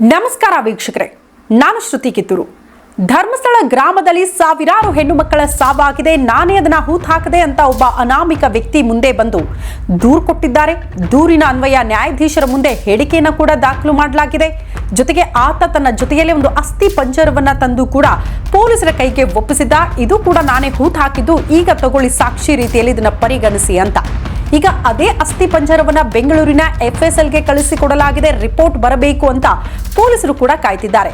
ನಮಸ್ಕಾರ ವೀಕ್ಷಕರೇ, ನಾನು ಶ್ರುತಿ ಕಿತ್ತೂರು. ಧರ್ಮಸ್ಥಳ ಗ್ರಾಮದಲ್ಲಿ ಸಾವಿರಾರು ಹೆಣ್ಣು ಮಕ್ಕಳ ಸಾವಾಗಿದೆ, ನಾನೇ ಅದನ್ನ ಹೂತ್ ಹಾಕದೆ ಅಂತ ಒಬ್ಬ ಅನಾಮಿಕ ವ್ಯಕ್ತಿ ಮುಂದೆ ಬಂದು ದೂರು ಕೊಟ್ಟಿದ್ದಾರೆ. ದೂರಿನ ಅನ್ವಯ ನ್ಯಾಯಾಧೀಶರ ಮುಂದೆ ಹೇಳಿಕೆಯನ್ನು ಕೂಡ ದಾಖಲು ಮಾಡಲಾಗಿದೆ. ಜೊತೆಗೆ ಆತ ತನ್ನ ಜೊತೆಯಲ್ಲೇ ಒಂದು ಅಸ್ಥಿ ಪಂಜರವನ್ನ ತಂದು ಕೂಡ ಪೊಲೀಸರ ಕೈಗೆ ಒಪ್ಪಿಸಿದ್ದ. ಇದು ಕೂಡ ನಾನೇ ಹೂತ್ ಹಾಕಿದ್ದು, ಈಗ ತಗೊಳ್ಳಿ ಸಾಕ್ಷಿ ರೀತಿಯಲ್ಲಿ ಇದನ್ನ ಪರಿಗಣಿಸಿ ಅಂತ. ಈಗ ಅದೇ ಅಸ್ಥಿ ಪಂಜರವನ್ನ ಬೆಂಗಳೂರಿನ ಎಫ್ಎಸ್ಎಲ್ಗೆ ಕಳಿಸಿಕೊಡಲಾಗಿದೆ. ರಿಪೋರ್ಟ್ ಬರಬೇಕು ಅಂತ ಪೊಲೀಸರು ಕೂಡ ಕಾಯ್ತಿದ್ದಾರೆ.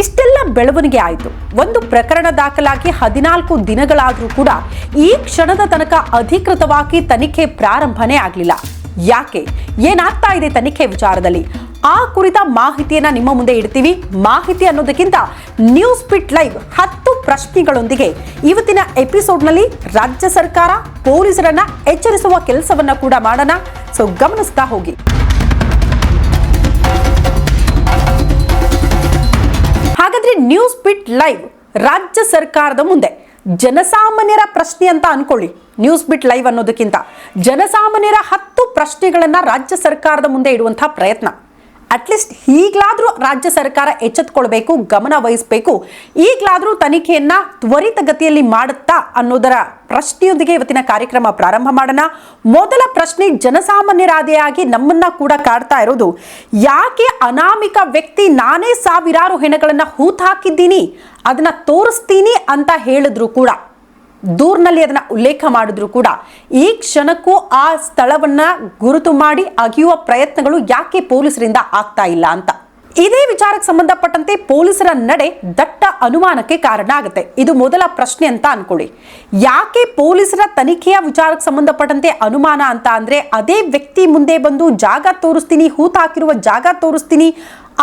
ಇಷ್ಟೆಲ್ಲ ಬೆಳವಣಿಗೆ ಆಯಿತು. ಒಂದು ಪ್ರಕರಣ ದಾಖಲಾಗಿ ಹದಿನಾಲ್ಕು ದಿನಗಳಾದರೂ ಕೂಡ ಈ ಕ್ಷಣದ ತನಕ ಅಧಿಕೃತವಾಗಿ ತನಿಖೆ ಪ್ರಾರಂಭನೇ ಆಗಲಿಲ್ಲ. ಯಾಕೆ? ಏನಾಗ್ತಾ ಇದೆ ತನಿಖೆ ವಿಚಾರದಲ್ಲಿ? ಆ ಕುರಿತ ಮಾಹಿತಿಯನ್ನ ನಿಮ್ಮ ಮುಂದೆ ಇಡ್ತೀವಿ. ಮಾಹಿತಿ ಅನ್ನೋದಕ್ಕಿಂತ ನ್ಯೂಸ್ ಪಿಟ್ ಲೈವ್ ಹತ್ತು ಪ್ರಶ್ನೆಗಳೊಂದಿಗೆ ಇವತ್ತಿನ ಎಪಿಸೋಡ್ನಲ್ಲಿ ರಾಜ್ಯ ಸರ್ಕಾರ ಪೊಲೀಸರನ್ನ ಎಚ್ಚರಿಸುವ ಕೆಲಸವನ್ನ ಕೂಡ ಮಾಡೋಣ. ಸೊ ಗಮನಿಸ್ತಾ ಹೋಗಿ. ಹಾಗಾದ್ರೆ ನ್ಯೂಸ್ ಪಿಟ್ ಲೈವ್ ರಾಜ್ಯ ಸರ್ಕಾರದ ಮುಂದೆ ಜನಸಾಮಾನ್ಯರ ಪ್ರಶ್ನೆ ಅಂತ ಅನ್ಕೊಳ್ಳಿ. ನ್ಯೂಸ್ ಬಿಟ್ ಲೈವ್ ಅನ್ನೋದಕ್ಕಿಂತ ಜನಸಾಮಾನ್ಯರ ಹತ್ತು ಪ್ರಶ್ನೆಗಳನ್ನ ರಾಜ್ಯ ಸರ್ಕಾರದ ಮುಂದೆ ಇಡುವಂತಹ ಪ್ರಯತ್ನ. ಅಟ್ಲೀಸ್ಟ್ ಈಗಲಾದರೂ ರಾಜ್ಯ ಸರ್ಕಾರ ಎಚ್ಚೆತ್ಕೊಳ್ಬೇಕು, ಗಮನ ವಹಿಸಬೇಕು. ಈಗಲಾದರೂ ತನಿಖೆಯನ್ನು ತ್ವರಿತಗತಿಯಲ್ಲಿ ಮಾಡುತ್ತಾ ಅನ್ನೋದರ ಪ್ರಶ್ನೆಯೊಂದಿಗೆ ಇವತ್ತಿನ ಕಾರ್ಯಕ್ರಮ ಪ್ರಾರಂಭ ಮಾಡೋಣ. ಮೊದಲ ಪ್ರಶ್ನೆ, ಜನಸಾಮಾನ್ಯರಾದೆಯಾಗಿ ನಮ್ಮನ್ನ ಕೂಡ ಕಾಡ್ತಾ ಇರೋದು, ಯಾಕೆ ಅನಾಮಿಕ ವ್ಯಕ್ತಿ ನಾನೇ ಸಾವಿರಾರು ಹೆಣಗಳನ್ನು ಹೂತ್ ಹಾಕಿದ್ದೀನಿ ಅದನ್ನ ತೋರಿಸ್ತೀನಿ ಅಂತ ಹೇಳಿದ್ರು ಕೂಡ. ದೂರ್ನಲ್ಲಿ ಅದನ್ನ ಉಲ್ಲೇಖ ಮಾಡಿದ್ರು ಕೂಡ. ಈ ಕ್ಷಣಕ್ಕೂ ಆ ಸ್ಥಳವನ್ನ ಗುರುತು ಮಾಡಿ ಅಗಿಯುವ ಪ್ರಯತ್ನಗಳು ಯಾಕೆ ಪೊಲೀಸರಿಂದ ಆಗ್ತಾ ಇಲ್ಲ ಅಂತ. ಇದೇ ವಿಚಾರಕ್ಕೆ ಸಂಬಂಧಪಟ್ಟಂತೆ ಪೊಲೀಸರ ನಡೆ ದಟ್ಟ ಅನುಮಾನಕ್ಕೆ ಕಾರಣ ಆಗುತ್ತೆ. ಇದು ಮೊದಲ ಪ್ರಶ್ನೆ ಅಂತ ಅನ್ಕೊಳ್ಳಿ. ಯಾಕೆ ಪೊಲೀಸರ ತನಿಖೆಯ ವಿಚಾರಕ್ಕೆ ಸಂಬಂಧಪಟ್ಟಂತೆ ಅನುಮಾನ ಅಂತ ಅಂದ್ರೆ ಅದೇ ವ್ಯಕ್ತಿ ಮುಂದೆ ಬಂದು ಜಾಗ ತೋರಿಸ್ತೀನಿ ಹೂತಾಕಿರುವ ಜಾಗ ತೋರಿಸ್ತೀನಿ,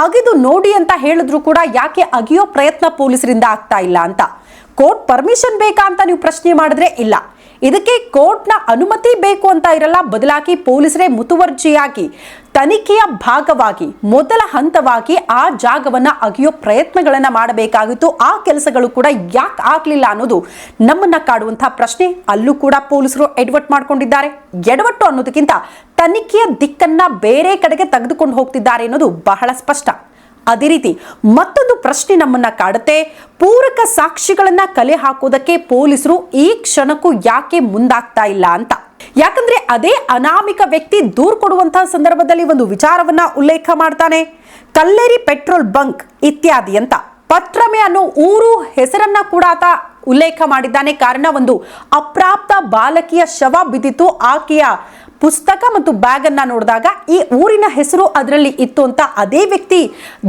ಅಗಿದು ನೋಡಿ ಅಂತ ಹೇಳಿದ್ರು ಕೂಡ ಯಾಕೆ ಅಗಿಯೋ ಪ್ರಯತ್ನ ಪೊಲೀಸರಿಂದ ಆಗ್ತಾ ಇಲ್ಲ ಅಂತ. ಕೋರ್ಟ್ ಪರ್ಮಿಷನ್ ಬೇಕಾ ಅಂತ ನೀವು ಪ್ರಶ್ನೆ ಮಾಡಿದ್ರೆ ಇಲ್ಲ. ಇದಕ್ಕೆ ಕೋರ್ಟ್ನ ಅನುಮತಿ ಬೇಕು ಅಂತ ಇರಲ್ಲ. ಬದಲಾಗಿ ಪೊಲೀಸರೇ ಮುತುವರ್ಜಿಯಾಗಿ, ತನಿಖೆಯ ಭಾಗವಾಗಿ, ಮೊದಲ ಹಂತವಾಗಿ ಆ ಜಾಗವನ್ನ ಅಗಿಯೋ ಪ್ರಯತ್ನಗಳನ್ನ ಮಾಡಬೇಕಾಗಿತ್ತು. ಆ ಕೆಲಸಗಳು ಕೂಡ ಯಾಕೆ ಆಗಲಿಲ್ಲ ಅನ್ನೋದು ನಮ್ಮನ್ನ ಕಾಡುವಂತಹ ಪ್ರಶ್ನೆ. ಅಲ್ಲೂ ಕೂಡ ಪೊಲೀಸರು ಎಡವಟ್ ಮಾಡ್ಕೊಂಡಿದ್ದಾರೆ. ಎಡವಟ್ಟು ಅನ್ನೋದಕ್ಕಿಂತ ತನಿಖೆಯ ದಿಕ್ಕನ್ನ ಬೇರೆ ಕಡೆಗೆ ತೆಗೆದುಕೊಂಡು ಹೋಗ್ತಿದ್ದಾರೆ ಅನ್ನೋದು ಬಹಳ ಸ್ಪಷ್ಟ. ಅದೇ ರೀತಿ ಮತ್ತೊಂದು ಪ್ರಶ್ನೆ ನಮ್ಮನ್ನ ಕಾಡುತ್ತೆ. ಪೂರಕ ಸಾಕ್ಷಿಗಳನ್ನ ಕಲೆ ಹಾಕೋದಕ್ಕೆ ಪೊಲೀಸರು ಈ ಕ್ಷಣಕ್ಕೂ ಯಾಕೆ ಮುಂದಾಗ್ತಾ ಇಲ್ಲ ಅಂತ. ಯಾಕಂದ್ರೆ ಅದೇ ಅನಾಮಿಕ ವ್ಯಕ್ತಿ ದೂರ್ ಕೊಡುವಂತಹ ಸಂದರ್ಭದಲ್ಲಿ ಒಂದು ವಿಚಾರವನ್ನ ಉಲ್ಲೇಖ ಮಾಡ್ತಾನೆ. ಕಲ್ಲೇರಿ ಪೆಟ್ರೋಲ್ ಬಂಕ್ ಇತ್ಯಾದಿ ಅಂತ. ಪತ್ರಮೆ ಅನ್ನೋ ಊರು ಹೆಸರನ್ನ ಕೂಡ ಆತ ಉಲ್ಲೇಖ ಮಾಡಿದ್ದಾನೆ. ಕಾರಣ ಒಂದು ಅಪ್ರಾಪ್ತ ಬಾಲಕಿಯ ಶವ ಬಿದ್ದಿತ್ತು. ಆಕೆಯ ಪುಸ್ತಕ ಮತ್ತು ಬ್ಯಾಗನ್ನು ನೋಡಿದಾಗ ಈ ಊರಿನ ಹೆಸರು ಅದರಲ್ಲಿ ಇತ್ತು ಅಂತ ಅದೇ ವ್ಯಕ್ತಿ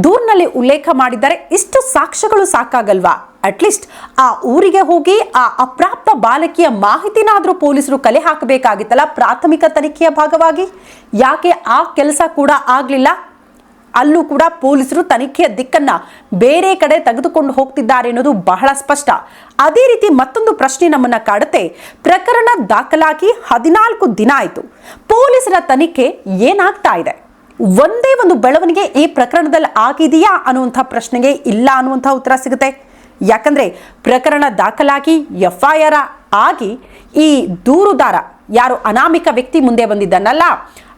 ದೂರ್ನಲ್ಲಿ ಉಲ್ಲೇಖ ಮಾಡಿದ್ದಾರೆ. ಇಷ್ಟು ಸಾಕ್ಷ್ಯಗಳು ಸಾಕಾಗಲ್ವಾ? ಅಟ್ಲೀಸ್ಟ್ ಆ ಊರಿಗೆ ಹೋಗಿ ಆ ಅಪ್ರಾಪ್ತ ಬಾಲಕಿಯ ಮಾಹಿತಿನಾದರೂ ಪೊಲೀಸರು ಕಲೆ ಹಾಕಬೇಕಾಗಿತ್ತಲ್ಲ ಪ್ರಾಥಮಿಕ ತನಿಖೆಯ ಭಾಗವಾಗಿ? ಯಾಕೆ ಆ ಕೆಲಸ ಕೂಡ ಆಗ್ಲಿಲ್ಲ? ಅಲ್ಲೂ ಕೂಡ ಪೊಲೀಸರು ತನಿಖೆಯ ದಿಕ್ಕನ್ನ ಬೇರೆ ಕಡೆ ತೆಗೆದುಕೊಂಡು ಹೋಗ್ತಿದ್ದಾರೆ ಅನ್ನೋದು ಬಹಳ ಸ್ಪಷ್ಟ. ಅದೇ ರೀತಿ ಮತ್ತೊಂದು ಪ್ರಶ್ನೆ ನಮ್ಮನ್ನ ಕಾಡುತ್ತೆ. ಪ್ರಕರಣ ದಾಖಲಾಗಿ ಹದಿನಾಲ್ಕು ದಿನ ಆಯಿತು. ಪೊಲೀಸರ ತನಿಖೆ ಏನಾಗ್ತಾ ಇದೆ? ಒಂದೇ ಒಂದು ಬೆಳವಣಿಗೆ ಈ ಪ್ರಕರಣದಲ್ಲಿ ಆಗಿದೆಯಾ ಅನ್ನುವಂಥ ಪ್ರಶ್ನೆಗೆ ಇಲ್ಲ ಅನ್ನುವಂಥ ಉತ್ತರ ಸಿಗುತ್ತೆ. ಯಾಕಂದ್ರೆ ಪ್ರಕರಣ ದಾಖಲಾಗಿ ಎಫ್ ಆಗಿ ಈ ದೂರುದಾರ ಯಾರು ಅನಾಮಿಕ ವ್ಯಕ್ತಿ ಮುಂದೆ ಬಂದಿದ್ದಾನಲ್ಲ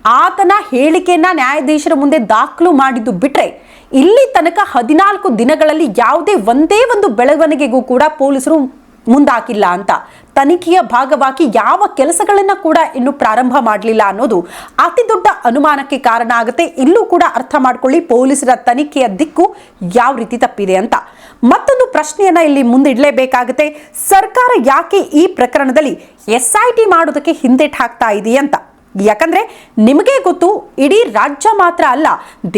ಆತನ ಹೇಳಿಕೆಯನ್ನ ನ್ಯಾಯಾಧೀಶರ ಮುಂದೆ ದಾಖಲು ಮಾಡಿದ್ದು ಬಿಟ್ರೆ ಇಲ್ಲಿ ತನಕ ಹದಿನಾಲ್ಕು ದಿನಗಳಲ್ಲಿ ಯಾವುದೇ ಒಂದೇ ಒಂದು ಬೆಳವಣಿಗೆಗೂ ಕೂಡ ಪೊಲೀಸರು ಮುಂದಾಕಿಲ್ಲ ಅಂತ. ತನಿಖೆಯ ಭಾಗವಾಗಿ ಯಾವ ಕೆಲಸಗಳನ್ನ ಕೂಡ ಇನ್ನು ಪ್ರಾರಂಭ ಮಾಡಲಿಲ್ಲ ಅನ್ನೋದು ಅತಿ ದೊಡ್ಡ ಅನುಮಾನಕ್ಕೆ ಕಾರಣ ಆಗುತ್ತೆ. ಇಲ್ಲೂ ಕೂಡ ಅರ್ಥ ಮಾಡ್ಕೊಳ್ಳಿ ಪೊಲೀಸರ ತನಿಖೆಯ ದಿಕ್ಕು ಯಾವ ರೀತಿ ತಪ್ಪಿದೆ ಅಂತ. ಮತ್ತೊಂದು ಪ್ರಶ್ನೆಯನ್ನ ಇಲ್ಲಿ ಮುಂದಿಡಲೇಬೇಕಾಗುತ್ತೆ. ಸರ್ಕಾರ ಯಾಕೆ ಈ ಪ್ರಕರಣದಲ್ಲಿ ಎಸ್ ಐ ಟಿ ಮಾಡೋದಕ್ಕೆ ಹಿಂದೆಟ್ ಹಾಕ್ತಾ ಇದೆಯಂತ? ಯಾಕಂದ್ರೆ ನಿಮಗೆ ಗೊತ್ತು, ಇಡೀ ರಾಜ್ಯ ಮಾತ್ರ ಅಲ್ಲ,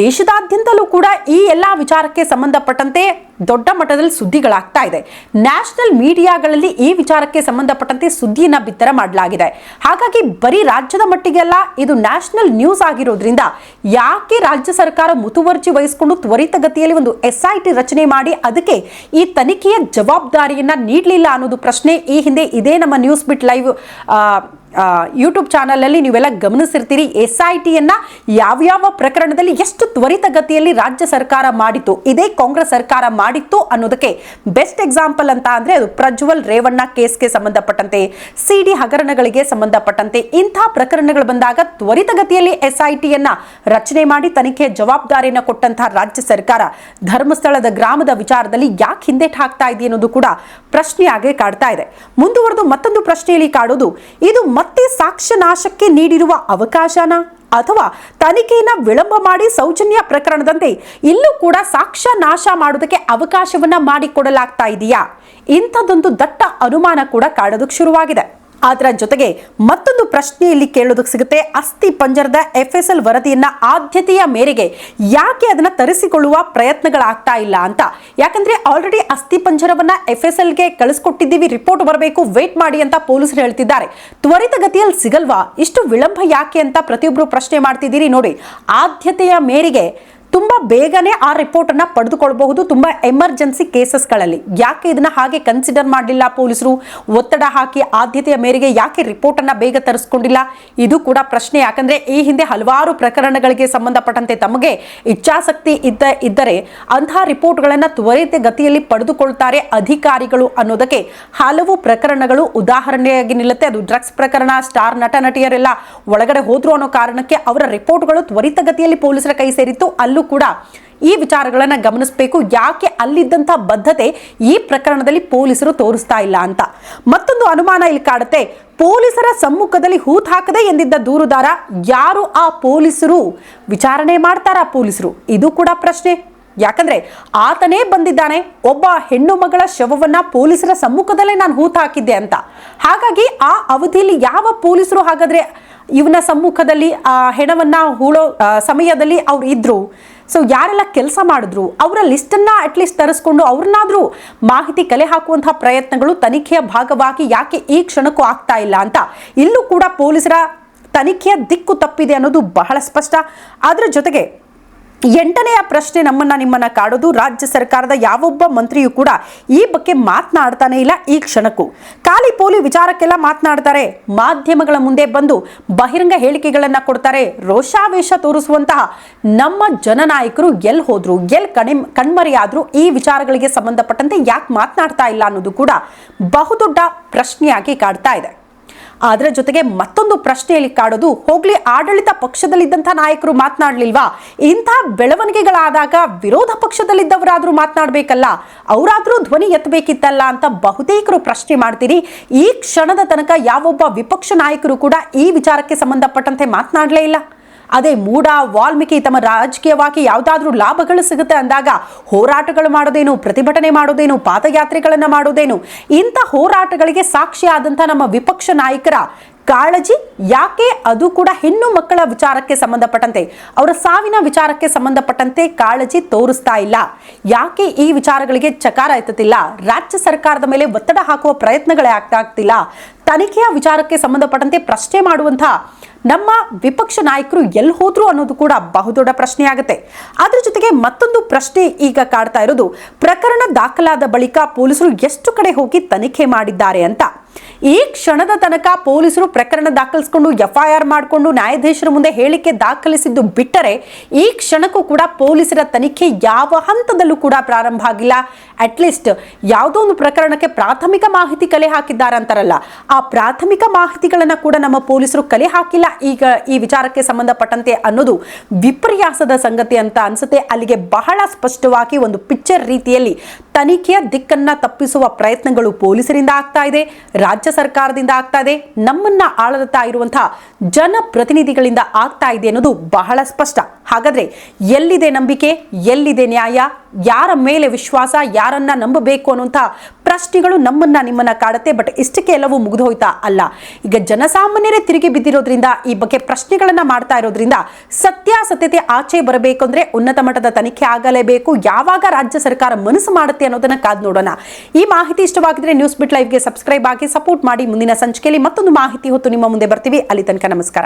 ದೇಶದಾದ್ಯಂತಲೂ ಕೂಡ ಈ ಎಲ್ಲ ವಿಚಾರಕ್ಕೆ ಸಂಬಂಧಪಟ್ಟಂತೆ ದೊಡ್ಡ ಮಟ್ಟದಲ್ಲಿ ಸುದ್ದಿಗಳಾಗ್ತಾ ಇದೆ. ನ್ಯಾಷನಲ್ ಮೀಡಿಯಾಗಳಲ್ಲಿ ಈ ವಿಚಾರಕ್ಕೆ ಸಂಬಂಧಪಟ್ಟಂತೆ ಸುದ್ದಿಯನ್ನು ಬಿತ್ತರ ಮಾಡಲಾಗಿದೆ. ಹಾಗಾಗಿ ಬರೀ ರಾಜ್ಯದ ಮಟ್ಟಿಗೆಲ್ಲ ಇದು ನ್ಯಾಷನಲ್ ನ್ಯೂಸ್ ಆಗಿರೋದ್ರಿಂದ ಯಾಕೆ ರಾಜ್ಯ ಸರ್ಕಾರ ಮುತುವರ್ಜಿ ವಹಿಸಿಕೊಂಡು ತ್ವರಿತಗತಿಯಲ್ಲಿ ಒಂದು ಎಸ್ ಐ ಟಿ ರಚನೆ ಮಾಡಿ ಅದಕ್ಕೆ ಈ ತನಿಖೆಯ ಜವಾಬ್ದಾರಿಯನ್ನು ನೀಡಲಿಲ್ಲ ಅನ್ನೋದು ಪ್ರಶ್ನೆ ಈ ಹಿಂದೆ ಇದೇ ನಮ್ಮ ನ್ಯೂಸ್ ಬಿಟ್ ಲೈವ್ ಯೂಟ್ಯೂಬ್ ಚಾನಲಲ್ಲಿ ನೀವೆಲ್ಲ ಗಮನಿಸಿರ್ತೀರಿ. ಎಸ್ ಐ ಟಿಯನ್ನ ಯಾವ್ಯಾವ ಪ್ರಕರಣದಲ್ಲಿ ಎಷ್ಟು ತ್ವರಿತಗತಿಯಲ್ಲಿ ರಾಜ್ಯ ಸರ್ಕಾರ ಮಾಡಿತ್ತು, ಇದೇ ಕಾಂಗ್ರೆಸ್ ಸರ್ಕಾರ ಮಾಡಿತ್ತು ಅನ್ನೋದಕ್ಕೆ ಬೆಸ್ಟ್ ಎಕ್ಸಾಂಪಲ್ ಅಂತ ಅಂದ್ರೆ ಅದು ಪ್ರಜ್ವಲ್ ರೇವಣ್ಣ ಕೇಸ್ಗೆ ಸಂಬಂಧಪಟ್ಟಂತೆ, ಸಿ ಡಿ ಹಗರಣಗಳಿಗೆ ಸಂಬಂಧಪಟ್ಟಂತೆ ಇಂಥ ಪ್ರಕರಣಗಳು ಬಂದಾಗ ತ್ವರಿತಗತಿಯಲ್ಲಿ ಎಸ್ ಐ ಟಿಯನ್ನ ರಚನೆ ಮಾಡಿ ತನಿಖೆ ಜವಾಬ್ದಾರಿಯನ್ನು ಕೊಟ್ಟಂತಹ ರಾಜ್ಯ ಸರ್ಕಾರ ಧರ್ಮಸ್ಥಳದ ಗ್ರಾಮದ ವಿಚಾರದಲ್ಲಿ ಯಾಕೆ ಹಿಂದೆಟ್ ಹಾಕ್ತಾ ಇದೆ ಅನ್ನೋದು ಕೂಡ ಪ್ರಶ್ನೆಯಾಗಿ ಕಾಡ್ತಾ ಇದೆ. ಮುಂದುವರೆದು ಮತ್ತೊಂದು ಪ್ರಶ್ನೆಯಲ್ಲಿ ಕಾಡೋದು, ಇದು ಮತ್ತೆ ಸಾಕ್ಷ್ಯನಾಶಕ್ಕೆ ನೀಡಿರುವ ಅವಕಾಶನ? ಅಥವಾ ತನಿಖೆಯನ್ನ ವಿಳಂಬ ಮಾಡಿ ಸೌಜನ್ಯ ಪ್ರಕರಣದಂತೆ ಇಲ್ಲೂ ಕೂಡ ಸಾಕ್ಷ್ಯ ನಾಶ ಮಾಡೋದಕ್ಕೆ ಅವಕಾಶವನ್ನ ಮಾಡಿಕೊಡಲಾಗ್ತಾ ಇದೆಯಾ? ಇಂಥದ್ದೊಂದು ದಟ್ಟ ಅನುಮಾನ ಕೂಡ ಕಾಡೋದಕ್ಕೆ ಶುರುವಾಗಿದೆ. ಅದರ ಜೊತೆಗೆ ಮತ್ತೊಂದು ಪ್ರಶ್ನೆ ಇಲ್ಲಿ ಕೇಳೋದಕ್ಕೆ ಸಿಗುತ್ತೆ. ಅಸ್ಥಿ ಪಂಜರದ ಎಫ್ ಎಸ್ ಎಲ್ ವರದಿಯನ್ನ ಆದ್ಯತೆಯ ಮೇರೆಗೆ ಯಾಕೆ ಅದನ್ನ ತರಿಸಿಕೊಳ್ಳುವ ಪ್ರಯತ್ನಗಳಾಗ್ತಾ ಇಲ್ಲ ಅಂತ. ಯಾಕಂದ್ರೆ ಆಲ್ರೆಡಿ ಅಸ್ಥಿ ಪಂಜರವನ್ನ ಎಫ್ ಎಸ್ ಎಲ್ಗೆ ಕಳಿಸ್ಕೊಟ್ಟಿದ್ದೀವಿ ರಿಪೋರ್ಟ್ ಬರಬೇಕು ವೇಟ್ ಮಾಡಿ ಅಂತ ಪೊಲೀಸರು ಹೇಳ್ತಿದ್ದಾರೆ. ತ್ವರಿತಗತಿಯಲ್ಲಿ ಸಿಗಲ್ವಾ? ಇಷ್ಟು ವಿಳಂಬ ಯಾಕೆ ಅಂತ ಪ್ರತಿಯೊಬ್ಬರು ಪ್ರಶ್ನೆ ಮಾಡ್ತಿದ್ದೀರಿ ನೋಡಿ. ಆದ್ಯತೆಯ ಮೇರೆಗೆ ತುಂಬಾ ಬೇಗನೆ ಆ ರಿಪೋರ್ಟ್ ಅನ್ನ ಪಡೆದುಕೊಳ್ಬಹುದು ತುಂಬಾ ಎಮರ್ಜೆನ್ಸಿ ಕೇಸಸ್ಗಳಲ್ಲಿ ಯಾಕೆ ಇದನ್ನ ಹಾಗೆ ಕನ್ಸಿಡರ್ ಮಾಡಲಿಲ್ಲ ಪೊಲೀಸರು? ಒತ್ತಡ ಹಾಕಿ ಆದ್ಯತೆಯ ಮೇರೆಗೆ ಯಾಕೆ ರಿಪೋರ್ಟ್ ಅನ್ನ ಬೇಗ ತರಿಸ್ಕೊಂಡಿಲ್ಲ? ಇದು ಕೂಡ ಪ್ರಶ್ನೆ. ಯಾಕಂದ್ರೆ ಈ ಹಿಂದೆ ಹಲವಾರು ಪ್ರಕರಣಗಳಿಗೆ ಸಂಬಂಧಪಟ್ಟಂತೆ ತಮಗೆ ಇಚ್ಛಾಸಕ್ತಿ ಇದ್ದ, ಇದ್ದರೆ ಅಂತಹ ರಿಪೋರ್ಟ್ಗಳನ್ನು ತ್ವರಿತ ಗತಿಯಲ್ಲಿ ಪಡೆದುಕೊಳ್ತಾರೆ ಅಧಿಕಾರಿಗಳು ಅನ್ನೋದಕ್ಕೆ ಹಲವು ಪ್ರಕರಣಗಳು ಉದಾಹರಣೆಯಾಗಿ ನಿಲ್ಲುತ್ತೆ. ಅದು ಡ್ರಗ್ಸ್ ಪ್ರಕರಣ ಸ್ಟಾರ್ ನಟ, ನಟಿಯರೆಲ್ಲ ಒಳಗಡೆ ಹೋದ್ರು ಅನ್ನೋ ಕಾರಣಕ್ಕೆ ಅವರ ರಿಪೋರ್ಟ್ಗಳು ತ್ವರಿತಗತಿಯಲ್ಲಿ ಪೊಲೀಸರ ಕೈ ಸೇರಿತ್ತು. ಅಲ್ಲೂ ಕೂಡ ಈ ವಿಚಾರಗಳನ್ನು ಗಮನಿಸಬೇಕು. ಯಾಕೆ ಅಲ್ಲಿದ್ದಂಥ ಬದ್ಧತೆ ಈ ಪ್ರಕರಣದಲ್ಲಿ ಪೊಲೀಸರು ತೋರಿಸ್ತಾ ಇಲ್ಲ ಅಂತ. ಮತ್ತೊಂದು ಅನುಮಾನ ಇಲ್ಲಿ ಕಾಡುತ್ತೆ. ಪೊಲೀಸರ ಸಮ್ಮುಖದಲ್ಲಿ ಹೂತ್ ಹಾಕದೆ ಎಂದಿದ್ದ ದೂರುದಾರ ಯಾರು ಆ ಪೊಲೀಸರು? ವಿಚಾರಣೆ ಮಾಡ್ತಾರ ಪೊಲೀಸರು? ಇದು ಕೂಡ ಪ್ರಶ್ನೆ. ಯಾಕಂದ್ರೆ ಆತನೇ ಬಂದಿದ್ದಾನೆ, ಒಬ್ಬ ಹೆಣ್ಣು ಮಗಳ ಶವವನ್ನ ಪೊಲೀಸರ ಸಮ್ಮುಖದಲ್ಲೇ ನಾನು ಹೂತ್ ಹಾಕಿದ್ದೆ ಅಂತ. ಹಾಗಾಗಿ ಆ ಅವಧಿಯಲ್ಲಿ ಯಾವ ಪೊಲೀಸರು ಹಾಗಾದ್ರೆ ಇವನ ಸಮ್ಮುಖದಲ್ಲಿ ಆ ಹೆಣವನ್ನ ಹೂಳೋ ಸಮಯದಲ್ಲಿ ಅವ್ರು ಇದ್ರು? ಸೊ ಯಾರೆಲ್ಲ ಕೆಲಸ ಮಾಡಿದ್ರು, ಅವರ ಲಿಸ್ಟನ್ನ ಅಟ್ಲೀಸ್ಟ್ ತರಿಸ್ಕೊಂಡು ಅವ್ರನ್ನಾದರೂ ಮಾಹಿತಿ ಕಲೆ ಹಾಕುವಂತಹ ಪ್ರಯತ್ನಗಳು ತನಿಖೆಯ ಭಾಗವಾಗಿ ಯಾಕೆ ಈ ಕ್ಷಣಕ್ಕೂ ಆಗ್ತಾ ಇಲ್ಲ ಅಂತ ಇಲ್ಲೂ ಕೂಡ ಪೊಲೀಸರ ತನಿಖೆಯ ದಿಕ್ಕು ತಪ್ಪಿದೆ ಅನ್ನೋದು ಬಹಳ ಸ್ಪಷ್ಟ. ಅದರ ಜೊತೆಗೆ ಎಂಟನೆಯ ಪ್ರಶ್ನೆ ನಮ್ಮನ್ನ ನಿಮ್ಮನ್ನ ಕಾಡೋದು. ರಾಜ್ಯ ಸರ್ಕಾರದ ಯಾವೊಬ್ಬ ಮಂತ್ರಿಯೂ ಕೂಡ ಈ ಬಗ್ಗೆ ಮಾತನಾಡ್ತಾನೆ ಇಲ್ಲ ಈ ಕ್ಷಣಕ್ಕೂ. ಖಾಲಿ ಪೋಲಿ ವಿಚಾರಕ್ಕೆಲ್ಲ ಮಾತನಾಡ್ತಾರೆ. ಮಾಧ್ಯಮಗಳ ಮುಂದೆ ಬಂದು ಬಹಿರಂಗ ಹೇಳಿಕೆಗಳನ್ನ ಕೊಡ್ತಾರೆ. ರೋಷಾವೇಶ ತೋರಿಸುವಂತಹ ನಮ್ಮ ಜನನಾಯಕರು ಎಲ್ಲಿ ಹೋದ್ರು, ಎಲ್ಲಿ ಕಣಿ ಕಣ್ಮರೆಯಾದ್ರು ಈ ವಿಚಾರಗಳಿಗೆ ಸಂಬಂಧಪಟ್ಟಂತೆ ಯಾಕೆ ಮಾತನಾಡ್ತಾ ಇಲ್ಲ ಅನ್ನೋದು ಕೂಡ ಬಹುದೊಡ್ಡ ಪ್ರಶ್ನೆಯಾಗಿ ಕಾಡ್ತಾ ಇದೆ. ಅದರ ಜೊತೆಗೆ ಮತ್ತೊಂದು ಪ್ರಶ್ನೆಯಲ್ಲಿ ಕಾಡೋದು, ಹೋಗ್ಲಿ ಆಡಳಿತ ಪಕ್ಷದಲ್ಲಿದ್ದಂಥ ನಾಯಕರು ಮಾತನಾಡ್ಲಿಲ್ವಾ? ಇಂಥ ಬೆಳವಣಿಗೆಗಳಾದಾಗ ವಿರೋಧ ಪಕ್ಷದಲ್ಲಿದ್ದವರಾದ್ರೂ ಮಾತನಾಡಬೇಕಲ್ಲ, ಅವರಾದ್ರೂ ಧ್ವನಿ ಎತ್ತಬೇಕಿತ್ತಲ್ಲ ಅಂತ ಬಹುತೇಕರು ಪ್ರಶ್ನೆ ಮಾಡ್ತೀರಿ. ಈ ಕ್ಷಣದ ತನಕ ಯಾವೊಬ್ಬ ವಿಪಕ್ಷ ನಾಯಕರು ಕೂಡ ಈ ವಿಚಾರಕ್ಕೆ ಸಂಬಂಧಪಟ್ಟಂತೆ ಮಾತನಾಡಲೇ ಇಲ್ಲ. ಅದೇ ಮೂಢ ವಾಲ್ಮೀಕಿ ತಮ್ಮ ರಾಜಕೀಯವಾಗಿ ಯಾವುದಾದ್ರೂ ಲಾಭಗಳು ಸಿಗುತ್ತೆ ಅಂದಾಗ ಹೋರಾಟಗಳು ಮಾಡೋದೇನು ಪ್ರತಿಭಟನೆ ಮಾಡೋದೇನು ಪಾದಯಾತ್ರೆಗಳನ್ನು ಮಾಡೋದೇನು ಇಂಥ ಹೋರಾಟಗಳಿಗೆ ಸಾಕ್ಷಿಯಾದಂಥ ನಮ್ಮ ವಿಪಕ್ಷ ನಾಯಕರ ಕಾಳಜಿ ಯಾಕೆ ಅದು ಕೂಡ ಹೆಣ್ಣು ಮಕ್ಕಳ ವಿಚಾರಕ್ಕೆ ಸಂಬಂಧಪಟ್ಟಂತೆ, ಅವರ ಸಾವಿನ ವಿಚಾರಕ್ಕೆ ಸಂಬಂಧಪಟ್ಟಂತೆ ಕಾಳಜಿ ತೋರಿಸ್ತಾ ಇಲ್ಲ. ಯಾಕೆ ಈ ವಿಚಾರಗಳಿಗೆ ಚಕಾರ ಎತ್ತುತ್ತಿಲ್ಲ? ರಾಜ್ಯ ಸರ್ಕಾರದ ಮೇಲೆ ಒತ್ತಡ ಹಾಕುವ ಪ್ರಯತ್ನಗಳೇ ಆಗ್ತಾ ಆಗ್ತಿಲ್ಲ. ತನಿಖೆಯ ವಿಚಾರಕ್ಕೆ ಸಂಬಂಧಪಟ್ಟಂತೆ ಪ್ರಶ್ನೆ ಮಾಡುವಂಥ ನಮ್ಮ ವಿಪಕ್ಷ ನಾಯಕರು ಎಲ್ಲಿ ಹೋದ್ರು ಅನ್ನೋದು ಕೂಡ ಬಹುದೊಡ್ಡ ಪ್ರಶ್ನೆಯಾಗುತ್ತೆ. ಅದ್ರ ಜೊತೆಗೆ ಮತ್ತೊಂದು ಪ್ರಶ್ನೆ ಈಗ ಕಾಡ್ತಾ ಇರೋದು, ಪ್ರಕರಣ ದಾಖಲಾದ ಬಳಿಕ ಪೊಲೀಸರು ಎಷ್ಟು ಕಡೆ ಹೋಗಿ ತನಿಖೆ ಮಾಡಿದ್ದಾರೆ ಅಂತ. ಈ ಕ್ಷಣದ ತನಕ ಪೊಲೀಸರು ಪ್ರಕರಣ ದಾಖಲಿಸಿಕೊಂಡು ಎಫ್ಐಆರ್ ಮಾಡಿಕೊಂಡು ನ್ಯಾಯಾಧೀಶರ ಮುಂದೆ ಹೇಳಿಕೆ ದಾಖಲಿಸಿದ್ದು ಬಿಟ್ಟರೆ ಈ ಕ್ಷಣಕ್ಕೂ ಕೂಡ ಪೊಲೀಸರ ತನಿಖೆ ಯಾವ ಹಂತದಲ್ಲೂ ಕೂಡ ಪ್ರಾರಂಭ ಆಗಿಲ್ಲ. ಅಟ್ಲೀಸ್ಟ್ ಯಾವುದೋ ಒಂದು ಪ್ರಕರಣಕ್ಕೆ ಪ್ರಾಥಮಿಕ ಮಾಹಿತಿ ಕಲೆ ಹಾಕಿದ್ದಾರೆ ಅಂತಾರಲ್ಲ, ಆ ಪ್ರಾಥಮಿಕ ಮಾಹಿತಿಗಳನ್ನ ಕೂಡ ನಮ್ಮ ಪೊಲೀಸರು ಕಲೆ ಹಾಕಿಲ್ಲ. ಈಗ ಈ ವಿಚಾರಕ್ಕೆ ಸಂಬಂಧಪಟ್ಟಂತೆ ಅನ್ನೋದು ವಿಪರ್ಯಾಸದ ಸಂಗತಿ ಅಂತ ಅನ್ಸುತ್ತೆ. ಅಲ್ಲಿಗೆ ಬಹಳ ಸ್ಪಷ್ಟವಾಗಿ ಒಂದು ಪಿಕ್ಚರ್ ರೀತಿಯಲ್ಲಿ ತನಿಖೆಯ ದಿಕ್ಕನ್ನ ತಪ್ಪಿಸುವ ಪ್ರಯತ್ನಗಳು ಪೊಲೀಸರಿಂದ ಆಗ್ತಾ ಇದೆ. ರಾಜ್ಯ ಸರ್ಕಾರದಿಂದ ಆಗ್ತಾ ಇದೆ. ನಮ್ಮನ್ನ ಆಳದತ್ತ ಇರುವಂತಹ ಜನಪ್ರತಿನಿಧಿಗಳಿಂದ ಆಗ್ತಾ ಇದೆ ಅನ್ನೋದು ಬಹಳ ಸ್ಪಷ್ಟ. ಹಾಗಾದ್ರೆ ಎಲ್ಲಿದೆ ನಂಬಿಕೆ, ಎಲ್ಲಿದೆ ನ್ಯಾಯ, ಯಾರ ಮೇಲೆ ವಿಶ್ವಾಸ, ಯಾರನ್ನ ನಂಬಬೇಕು ಅನ್ನುವಂಥ ಪ್ರಶ್ನೆಗಳು ನಮ್ಮನ್ನ ನಿಮ್ಮನ್ನ ಕಾಡುತ್ತೆ ಬಟ್ ಇಷ್ಟಕ್ಕೆ ಎಲ್ಲವೂ ಮುಗಿದು ಹೋಯ್ತಾ ಅಲ್ಲ. ಈಗ ಜನಸಾಮಾನ್ಯರೇ ತಿರುಗಿ ಬಿದ್ದಿರೋದ್ರಿಂದ, ಈ ಬಗ್ಗೆ ಪ್ರಶ್ನೆಗಳನ್ನು ಮಾಡ್ತಾ ಇರೋದ್ರಿಂದ ಸತ್ಯಾಸತ್ಯತೆ ಆಚೆ ಬರಬೇಕು ಅಂದ್ರೆ ಉನ್ನತ ಮಟ್ಟದ ತನಿಖೆ ಆಗಲೇಬೇಕು. ಯಾವಾಗ ರಾಜ್ಯ ಸರ್ಕಾರ ಮನಸ್ಸು ಮಾಡುತ್ತೆ ಅನ್ನೋದನ್ನ ಕಾದ್ ನೋಡೋಣ. ಈ ಮಾಹಿತಿ ಇಷ್ಟವಾಗಿದ್ರೆ ನ್ಯೂಸ್ ಬಿಟ್ ಲೈವ್ಗೆ ಸಬ್ಸ್ಕ್ರೈಬ್ ಆಗಿ ಸಪೋರ್ಟ್ ಮಾಡಿ ಮುಂದಿನ ಸಂಚಿಕೆಯಲ್ಲಿ ಮತ್ತೊಂದು ಮಾಹಿತಿ ಹೊತ್ತು ನಿಮ್ಮ ಮುಂದೆ ಬರ್ತೀವಿ. ಅಲ್ಲಿ ತನಕ ನಮಸ್ಕಾರ.